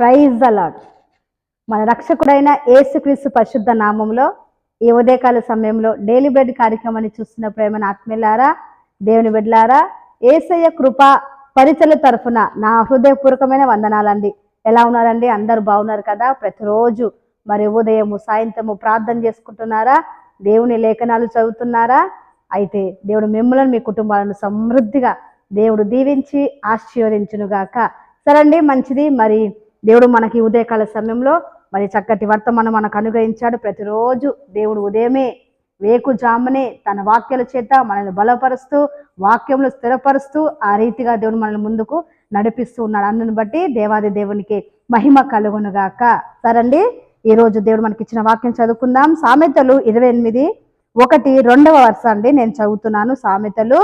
Praise allot మన రక్షకుడైన ఏసుక్రీస్తు పరిశుద్ధ నామంలో ఈ ఉదయకాల సమయంలో డైలీ బ్రెడ్ కార్యక్రమాన్ని చూస్తున్న ప్రేమ ఆత్మీయులారా దేవుని బిడ్డలారా ఏసయ్య కృప పరిచల తరఫున నా హృదయపూర్వకమైన వందనాలండి. ఎలా ఉన్నారండి? అందరూ బాగున్నారు కదా? ప్రతిరోజు మరి ఉదయము సాయంత్రము ప్రార్థన చేసుకుంటున్నారా? దేవుని లేఖనాలు చదువుతున్నారా? అయితే దేవుడు మిమ్మల్ని మీ కుటుంబాలను సమృద్ధిగా దేవుడు దీవించి ఆశీర్వదించునుగాక. సరే అండి మంచిది. మరి దేవుడు మనకి ఉదయకాల సమయంలో మరి చక్కటి వర్తమానం మనకు అనుగ్రహించాడు. ప్రతిరోజు దేవుడు ఉదయమే వేకు జామునే తన వాక్యాల చేత మనల్ని బలపరుస్తూ వాక్యంలో స్థిరపరుస్తూ ఆ రీతిగా దేవుడు మనల్ని ముందుకు నడిపిస్తూ ఉన్నాడు. అందుని బట్టి దేవాది దేవునికి మహిమ కలుగునుగాక సరండి ఈరోజు దేవుడు మనకి ఇచ్చిన వాక్యం చదువుకుందాం. సామెతలు ఇరవై ఎనిమిది ఒకటి రెండవ వరుస అండి. నేను చదువుతున్నాను సామెతలు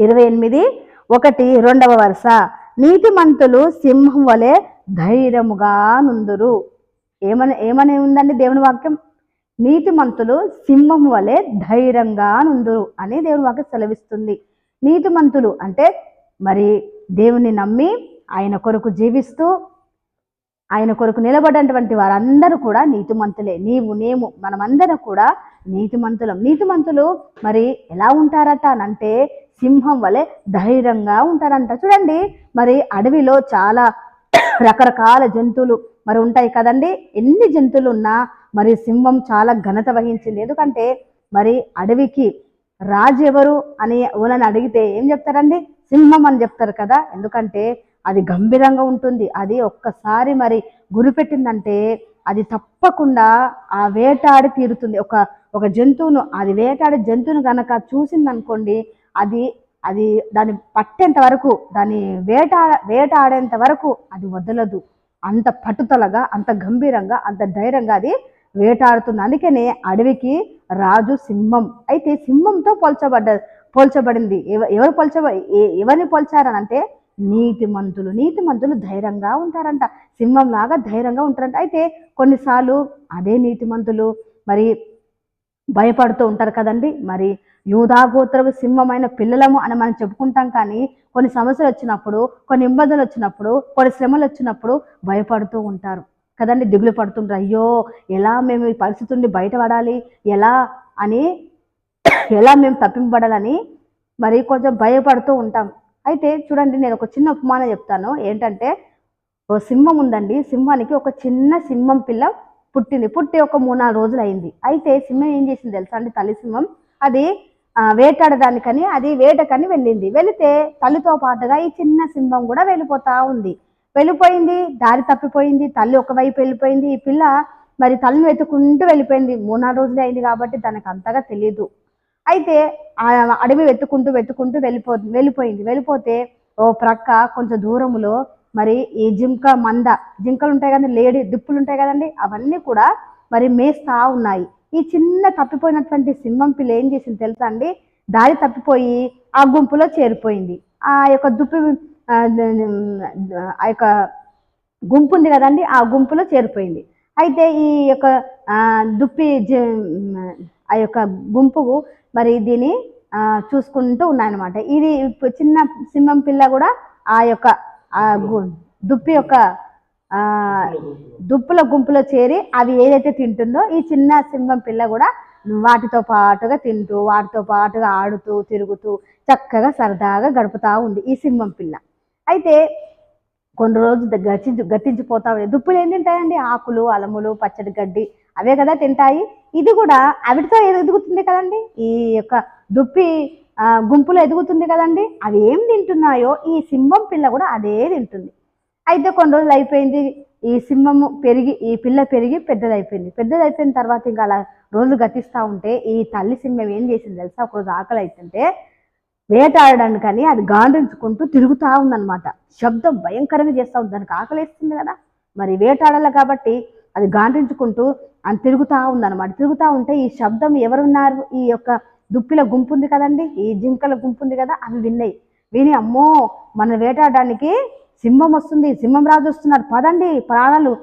ఇరవై ఎనిమిది ఒకటి రెండవ వరుస. నీతిమంతులు సింహం వలె ధైర్యముగా నుందురు. ఏమని ఏమని ఉందండి దేవుని వాక్యం? నీతిమంతులు సింహం వలె ధైర్యంగా నుందురు అని దేవుని వాక్యం సెలవిస్తుంది. నీతిమంతులు అంటే మరి దేవుని నమ్మి ఆయన కొరకు జీవిస్తూ ఆయన కొరకు నిలబడినటువంటి వారందరూ కూడా నీతిమంతులే. నీవు నేము మనమందరం కూడా నీతిమంతులం. నీతిమంతులు మరి ఎలా ఉంటారట అనంటే సింహం వలె ధైర్యంగా ఉంటారంట. చూడండి మరి అడవిలో చాలా రకరకాల జంతువులు మరి ఉంటాయి కదండి. ఎన్ని జంతువులు ఉన్నా మరి సింహం చాలా ఘనత వహించింది. ఎందుకంటే మరి అడవికి రాజు ఎవరు అని ఊనని అడిగితే ఏం చెప్తారండి? సింహం అని చెప్తారు కదా. ఎందుకంటే అది గంభీరంగా ఉంటుంది. అది ఒక్కసారి మరి గురిపెట్టిందంటే అది తప్పకుండా ఆ వేటాడి తీరుతుంది. ఒక ఒక జంతువును అది వేటాడే జంతువును గనక చూసిందనుకోండి అది అది దాన్ని పట్టేంత వరకు దాన్ని వేటా వేటాడేంత వరకు అది వదలదు. అంత పట్టుదలగా అంత గంభీరంగా అంత ధైర్యంగా అది వేటాడుతుంది. అందుకనే అడవికి రాజు సింహం. అయితే సింహంతో పోల్చబడ్డ పోల్చబడింది. ఎవ- ఎవరు పోల్చబ ఎ- ఎవరిని పోల్చారనంటే నీతిమంతులు నీతిమంతులు ధైర్యంగా ఉంటారంట. సింహం లాగా ధైర్యంగా ఉంటారంట. అయితే కొన్నిసార్లు అదే నీతిమంతులు మరి భయపడుతూ ఉంటారు కదండి. మరి యూధాగోత్రపు సింహమైన పిల్లలము అని మనం చెప్పుకుంటాం కానీ కొన్ని సమస్యలు వచ్చినప్పుడు కొన్ని ఇబ్బందులు వచ్చినప్పుడు కొన్ని శ్రమలు వచ్చినప్పుడు భయపడుతూ ఉంటారు. కదండి దిగులు పడుతుంటారు అయ్యో ఎలా మేము ఈ పరిస్థితి నుండి బయటపడాలి? ఎలా అని ఎలా మేము తప్పింపడాలని మరి కొంచెం భయపడుతూ ఉంటాం. అయితే చూడండి నేను ఒక చిన్న ఉపమానం చెప్తాను. ఏంటంటే ఓ సింహం ఉందండి. సింహానికి ఒక చిన్న సింహం పిల్ల పుట్టింది. పుట్టి ఒక మూడు నాలుగు రోజులు అయింది. అయితే సింహం ఏం చేసింది తెలుసా అండి? తల్లి సింహం. అది వేటాడదానికని వేటాడడానికని అది వేటకని వెళ్ళింది. వెళితే తల్లితో పాటుగా ఈ చిన్న సింహం కూడా వెళ్ళిపోతా ఉంది. వెళ్ళిపోయింది దారి తప్పిపోయింది తల్లి ఒకవైపు వెళ్ళిపోయింది. ఈ పిల్ల మరి తల్లిని వెతుకుంటూ వెళ్ళిపోయింది. మూడు నాలుగు రోజులు అయింది కాబట్టి తనకు అంతగా తెలియదు అయితే ఆ అడవి వెతుకుంటూ వెతుకుంటూ వెళ్ళిపో వెళ్ళిపోయింది. వెళ్ళిపోతే ఓ ప్రక్క కొంచెం దూరములో మరి ఈ జింక మంద జింకలు ఉంటాయి కదండి లేడీ దిప్పులు ఉంటాయి కదండి అవన్నీ కూడా మరి మేస్తా ఉన్నాయి. ఈ చిన్న తప్పిపోయినటువంటి సింహం పిల్ల ఏం చేసింది తెలుసా అండి? దారి తప్పిపోయి ఆ గుంపులో చేరిపోయింది. ఆ యొక్క దుప్పి ఆ, యొక్క గుంపు ఉంది కదండి ఆ గుంపులో చేరిపోయింది. అయితే ఈ యొక్క దుప్పి జ- ఆ యొక్క గుంపు మరి దీన్ని చూసుకుంటూ ఉన్నాయన్నమాట. ఇది చిన్న సింహం పిల్ల కూడా ఆ యొక్క దుప్పి యొక్క ఆ దుప్పుల గుంపులో చేరి అవి ఏదైతే తింటుందో ఈ చిన్న సింహం పిల్ల కూడా వాటితో పాటుగా తింటూ వాటితో పాటుగా ఆడుతూ తిరుగుతూ చక్కగా సరదాగా గడుపుతా ఉంది ఈ సింహం పిల్ల. అయితే కొన్ని రోజులు గతించి గతించిపోతా ఉన్నాయి దుప్పులు ఏం తింటాయండి? ఆకులు అలములు పచ్చడి గడ్డి అవే కదా తింటాయి. ఇది కూడా అవిటితో ఎదుగుతుంది కదండి. ఈ యొక్క దుప్పి గుంపులు గుంపులో ఎదుగుతుంది కదండి. అవి ఏం తింటున్నాయో ఈ సింహం పిల్ల కూడా అదే తింటుంది. అయితే కొన్ని రోజులు అయిపోయింది. ఈ సింహము పెరిగి ఈ పిల్ల పెరిగి పెద్దదైపోయింది. పెద్దదైపోయిన తర్వాత ఇంకా అలా రోజులు గతిస్తూ ఉంటే ఈ తల్లి సింహం ఏం చేసింది తెలుసా? ఒకరోజు ఆకలి అవుతుంటే కానీ అది గాండ్రించుకుంటూ తిరుగుతూ ఉందన్నమాట. శబ్దం భయంకరంగా చేస్తూ ఉంది. దానికి ఆకలి వేస్తుంది కదా. మరి వేటాడాలి కాబట్టి అది గాండ్రించుకుంటూ అని తిరుగుతూ ఉందన్నమాట. తిరుగుతూ ఉంటే ఈ శబ్దం ఎవరున్నారు? ఈ యొక్క దుప్పిల గుంపు ఉంది కదండి. ఈ జింకల గుంపు ఉంది కదా అవి విన్నాయి. విని అమ్మో మన వేటాడడానికి సింహం వస్తుంది సింహం రాజు వస్తున్నారు. పదండి ప్రాణాలు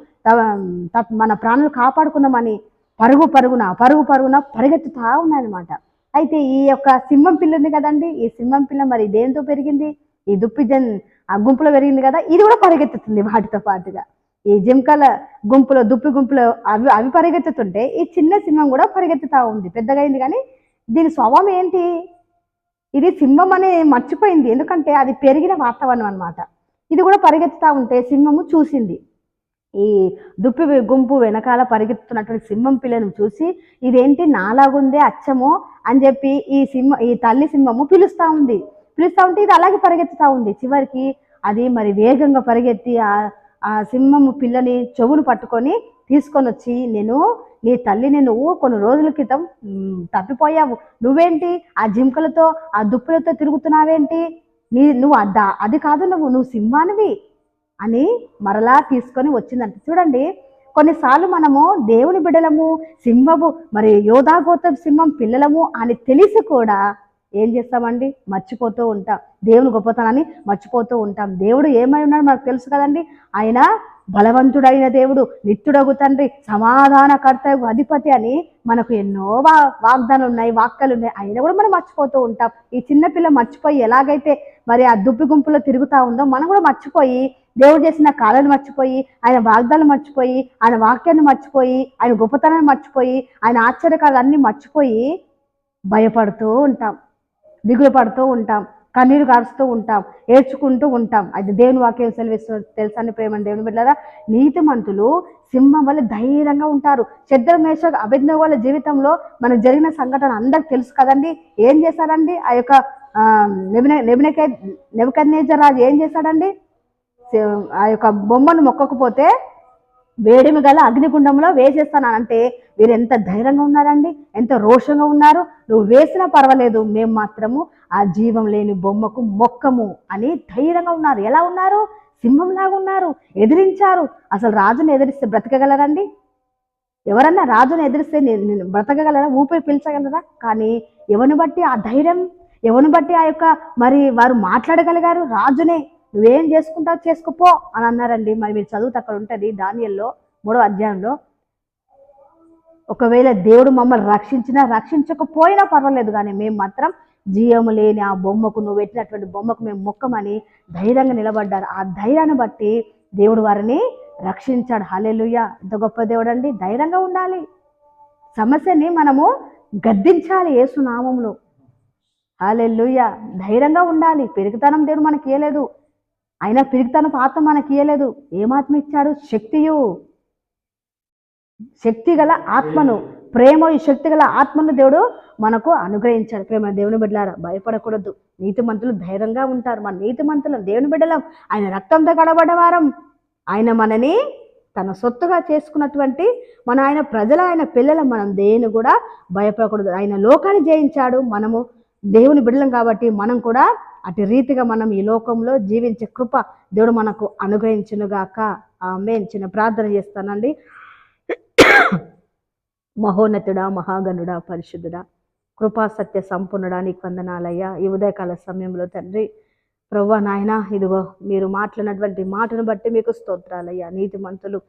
త- మన ప్రాణాలు కాపాడుకుందామని పరుగు పరుగున పరుగు పరుగున పరిగెత్తుతా ఉన్నాయన్నమాట. అయితే ఈ యొక్క సింహం పిల్ల ఉంది కదండి. ఈ సింహం పిల్ల మరి దేంతో పెరిగింది? ఈ దుప్పి జన్ ఆ గుంపులో పెరిగింది కదా ఇది కూడా పరిగెత్తుతుంది వాటితో పాటుగా. ఈ జింకల గుంపులో దుప్పి గుంపులో అవి అవి పరిగెత్తుతుంటే ఈ చిన్న సింహం కూడా పరిగెత్తుతా ఉంది. పెద్దగా అయింది కానీ దీని స్వభావం ఏంటి? ఇది సింహం అనే మర్చిపోయింది. ఎందుకంటే అది పెరిగిన వాతావరణం అనమాట ఇది కూడా పరిగెత్తుతా ఉంటే సింహము చూసింది. ఈ దుప్పి గుంపు వెనకాల పరిగెత్తుతున్నటువంటి సింహం పిల్లను చూసి ఇదేంటి నాలాగుందే అచ్చము అని చెప్పి ఈ సింహ ఈ తల్లి సింహము పిలుస్తూ ఉంది. పిలుస్తూ ఉంటే ఇది అలాగే పరిగెత్తుతూ ఉంది. చివరికి అది మరి వేగంగా పరిగెత్తి ఆ సింహము పిల్లని చెవును పట్టుకొని తీసుకొని వచ్చి నేను నీ తల్లిని నువ్వు కొన్ని రోజుల క్రితం తప్పిపోయావు. నువ్వేంటి? ఆ జింకలతో ఆ దుప్పులతో తిరుగుతున్నావేంటి? నీ నువ్వు అద్దా అది కాదు నువ్వు నువ్వు సింహానివి. అని మరలా తీసుకొని వచ్చిందంట. చూడండి కొన్నిసార్లు మనము దేవుని బిడ్డలము సింహము మరి యోధాగోత సింహం పిల్లలము అని తెలిసి కూడా ఏం చేస్తామండి? మర్చిపోతూ ఉంటాం. దేవుని గొప్పతనాన్ని మర్చిపోతూ ఉంటాం. దేవుడు ఏమై ఉన్నాడు మనకు తెలుసు కదండి. ఆయన బలవంతుడైన దేవుడు నిత్యుడగు తండ్రి సమాధానకర్త అధిపతి అని మనకు ఎన్నో వా వాగ్దానాలు ఉన్నాయి వాక్యాలు ఉన్నాయి అయినా కూడా మనం మర్చిపోతూ ఉంటాం. ఈ చిన్నపిల్ల మర్చిపోయి ఎలాగైతే మరి ఆ దుప్పి గుంపులో తిరుగుతూ ఉందో మనం కూడా మర్చిపోయి దేవుడు చేసిన కాలను మర్చిపోయి ఆయన వాగ్దానం మర్చిపోయి ఆయన వాక్యాన్ని మర్చిపోయి ఆయన గొప్పతనాన్ని మర్చిపోయి ఆయన ఆశ్చర్యకాలన్నీ మర్చిపోయి భయపడుతూ ఉంటాం. దిగులు పడుతూ ఉంటాం కన్నీరు కారుస్తూ ఉంటాం ఏడ్చుకుంటూ ఉంటాం. అది దేవుని వాక్యం సెలవిస్తూ తెలుసా అని ప్రేమ దేవుని బిడ్డరా నీతిమంతులు సింహం వల్ల ధైర్యంగా ఉంటారు. చెద్దర అభిజ్ఞ వాళ్ళ జీవితంలో మనకు జరిగిన సంఘటన అందరికి తెలుసు కదండి. ఏం చేశారండి ఆ యొక్క నెబిన నెబినకే నెబకన్నేజర్ రాజు ఏం చేశాడండి? ఆ యొక్క బొమ్మను మొక్కకపోతే వేడిమి గల అగ్నిగుండంలో వేసేస్తానంటే వీరు ఎంత ధైర్యంగా ఉన్నారండి? ఎంత రోషంగా ఉన్నారు? నువ్వు వేసినా పర్వాలేదు మేము మాత్రము ఆ జీవం లేని బొమ్మకు మొక్కము అని ధైర్యంగా ఉన్నారు. ఎలా ఉన్నారు? సింహంలాగా ఉన్నారు ఎదిరించారు. అసలు రాజుని ఎదిరిస్తే బ్రతకగలరండి? ఎవరన్నా రాజుని ఎదిరిస్తే బ్రతకగలరా? ఊపిరి పీల్చగలరా? కానీ ఎవరిని బట్టి ఆ ధైర్యం? ఎవరిని బట్టి ఆ యొక్క మరి వారు మాట్లాడగలిగారు? రాజునే నువ్వేం చేసుకుంటావు చేసుకోపో అని అన్నారండి. మరి మీరు చదువుతా అక్కడ ఉంటుంది. దానియల్లో మూడో అధ్యాయంలో ఒకవేళ దేవుడు మమ్మల్ని రక్షించినా రక్షించకపోయినా పర్వాలేదు కానీ మేము మాత్రం జీవము లేని ఆ బొమ్మకు నువ్వు పెట్టినటువంటి బొమ్మకు మేము మొక్కమని ధైర్యంగా నిలబడ్డారు. ఆ ధైర్యాన్ని బట్టి దేవుడు వారిని రక్షించాడు. హల్లెలూయ. ఎంత గొప్ప దేవుడు అండి ధైర్యంగా ఉండాలి. సమస్యని మనము గద్దించాలి ఏసునామంలో హాలెల్లుయ. ధైర్యంగా ఉండాలి. పెరుగుతనం దేవుడు మనకి ఏలేదు అయినా పిరిగితనపు పాత్ర మనకి ఇయ్యలేదు ఏమాత్మ ఇచ్చాడు? శక్తియు. శక్తి గల ఆత్మను. ప్రేమ ఈ శక్తి గల ఆత్మను దేవుడు మనకు అనుగ్రహించాడు. ప్రేమ దేవుని బిడ్డలారా భయపడకూడదు. నీతిమంతులు ధైర్యంగా ఉంటారు. మన నీతిమంతులు దేవుని బిడ్డలం. ఆయన రక్తంతో గడబడవారం ఆయన మనని తన సొత్తుగా చేసుకున్నటువంటి మన ఆయన ప్రజల ఆయన పిల్లల మనం దేని కూడా భయపడకూడదు. ఆయన లోకాన్ని జయించాడు. మనము దేవుని బిడ్డలం కాబట్టి మనం కూడా అటు రీతిగా మనం ఈ లోకంలో జీవించే కృప దేవుడు మనకు అనుగ్రహించునుగాక. ఆమె చిన్న ప్రార్థన చేస్తానండి. మహోన్నతుడా మహాగణుడా పరిశుద్ధుడా కృపా సత్య సంపూర్ణుడా నీకు వందనాలయ్యా. ఈ ఉదయకాల సమయంలో తండ్రి ప్రవ్వా నాయన ఇదిగో మీరు మాట్లాడినటువంటి మాటను బట్టి మీకు స్తోత్రాలయ్యా. నీతిమంతులు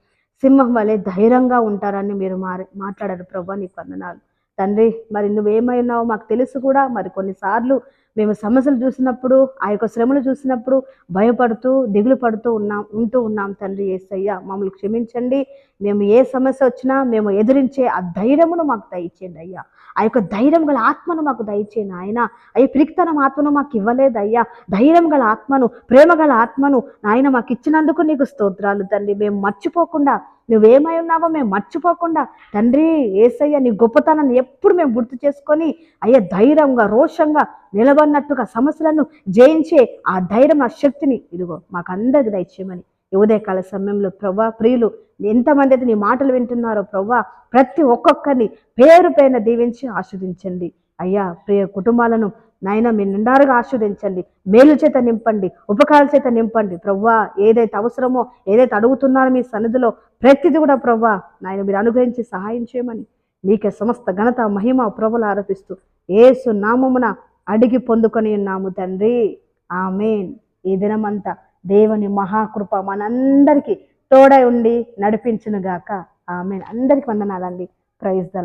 సింహం వలె ధైర్యంగా ఉంటారని మీరు మాట్లాడారు ప్రవ్వా నీకు వందనాలు. తండ్రి మరి నువ్వేమైనావో మాకు తెలుసు కూడా. మరి కొన్నిసార్లు మేము సమస్యలు చూసినప్పుడు ఆ యొక్క శ్రమలు చూసినప్పుడు భయపడుతూ దిగులు పడుతూ ఉన్నాం ఉంటూ ఉన్నాం తండ్రి ఏసయ్య. మమ్మల్ని క్షమించండి. మేము ఏ సమస్య వచ్చినా మేము ఎదిరించే ఆ ధైర్యమును మాకు దయచేయండి అయ్యా. ఆ యొక్క ధైర్యం గల ఆత్మను మాకు దయచేయండి ఆయన అయ్యా పిరికితనం ఆత్మను మాకు ఇవ్వలేదు అయ్యా. ధైర్యం గల ఆత్మను ప్రేమ గల ఆత్మను నాయన మాకు ఇచ్చినందుకు నీకు స్తోత్రాలు తండ్రి. మేము మర్చిపోకుండా నువ్వేమై ఉన్నావో మేము మర్చిపోకుండా తండ్రి ఏసయ్య నీ గొప్పతనాన్ని ఎప్పుడు మేము గుర్తు చేసుకొని అయ్యా ధైర్యంగా రోషంగా నిలబడినట్టుగా సమస్యలను జయించే ఆ ధైర్యం ఆ శక్తిని ఇదిగో మాకందరికి దయచేయమని. ఉదయకాల సమయంలో ప్రభా ప్రియులు ఎంతమంది అయితే నీ మాటలు వింటున్నారో ప్రభా ప్రతి ఒక్కొక్కరిని పేరు పైన దీవించి ఆస్వాదించండి. అయ్యా ప్రియ కుటుంబాలను నాయన మీ నిండారుగా ఆస్వాదించండి మేలు చేత నింపండి ఉపకారాల చేత నింపండి. ప్రవ్వా ఏదైతే అవసరమో ఏదైతే అడుగుతున్నారో మీ సన్నిధిలో ప్రతిది కూడా ప్రవ్వా నాయన మీరు అనుగ్రహించి సహాయం చేయమని నీకే సమస్త ఘనత మహిమ ప్రభులు ఆరోపిస్తూ ఏసు నామమున అడిగి పొందుకొని ఉన్నాము తండ్రి. ఆమెన్. ఈ దినమంతా దేవుని మహాకృప మనందరికీ తోడై ఉండి నడిపించునుగాక. ఆమెన్. అందరికి వందనాలండి. Praise the